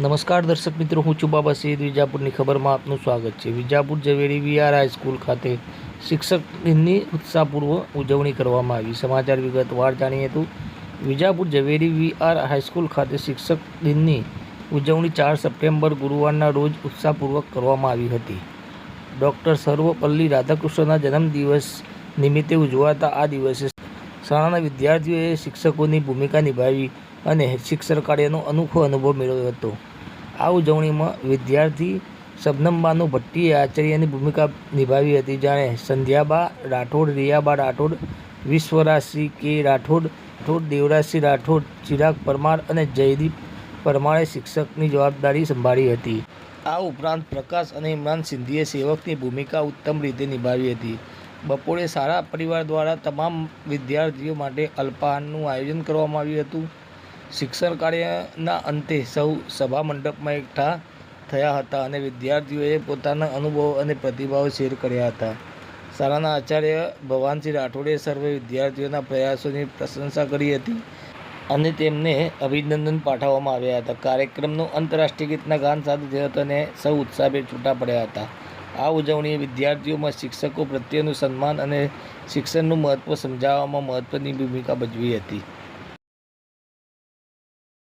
નમસ્કાર દર્શક મિત્રો, હું છું બાબા સૈયદ વિજાપુરની ખબરમાં આપનું સ્વાગત છે. વિજાપુર ઝવેરી વીઆર હાઈસ્કૂલ ખાતે શિક્ષક દિનની ઉત્સાહપૂર્વક ઉજવણી કરવામાં આવી. સમાચાર વિગતવાર જાણીએ તો, વિજાપુર ઝવેરી વીઆર હાઈસ્કૂલ ખાતે શિક્ષક દિનની ઉજવણી ચાર સપ્ટેમ્બર ગુરુવારના રોજ ઉત્સાહપૂર્વક કરવામાં આવી હતી. ડૉક્ટર સર્વપલ્લી રાધાકૃષ્ણના જન્મદિવસ નિમિત્તે ઉજવાતા આ દિવસે શાળાના વિદ્યાર્થીઓએ શિક્ષકોની ભૂમિકા નિભાવી અને શિક્ષણ કાર્યનો અનોખો અનુભવ મેળવ્યો હતો. આ ઉજવણીમાં વિદ્યાર્થી શબનમબાનુ ભટ્ટીએ આચાર્યની ભૂમિકા નિભાવી હતી. જાણે સંધ્યાબા રાઠોડ, રિયાબા રાઠોડ, વિશ્વરાજસિંહ કે રાઠોડ રાઠોડ, દેવરાજસિંહ રાઠોડ, ચિરાગ પરમાર અને જયદીપ પરમારે શિક્ષકની જવાબદારી સંભાળી હતી. આ ઉપરાંત પ્રકાશ અને ઇમરાન સિંધીએ સેવકની ભૂમિકા ઉત્તમ રીતે નિભાવી હતી. બપોરે સારા પરિવાર દ્વારા તમામ વિદ્યાર્થીઓ માટે અલ્પાહારનું આયોજન કરવામાં આવ્યું હતું. શિક્ષણ કાર્યના અંતે સૌ સભા મંડપમાં એકઠા થયા હતા અને વિદ્યાર્થીઓએ પોતાના અનુભવો અને પ્રતિભાવો શેર કર્યા હતા. શાળાના આચાર્ય ભવાનસિંહ રાઠોડે સર્વે વિદ્યાર્થીઓના પ્રયાસોની પ્રશંસા કરી હતી અને તેમને અભિનંદન પાઠવવામાં આવ્યા હતા. કાર્યક્રમનો આંતરરાષ્ટ્રીય ગીતના ગાન સાથે થયો હતો અને સૌ ઉત્સાહભેર છૂટા પડ્યા હતા. આ ઉજવણીએ વિદ્યાર્થીઓમાં શિક્ષકો પ્રત્યેનું સન્માન અને શિક્ષણનું મહત્ત્વ સમજાવવામાં મહત્ત્વની ભૂમિકા ભજવી હતી.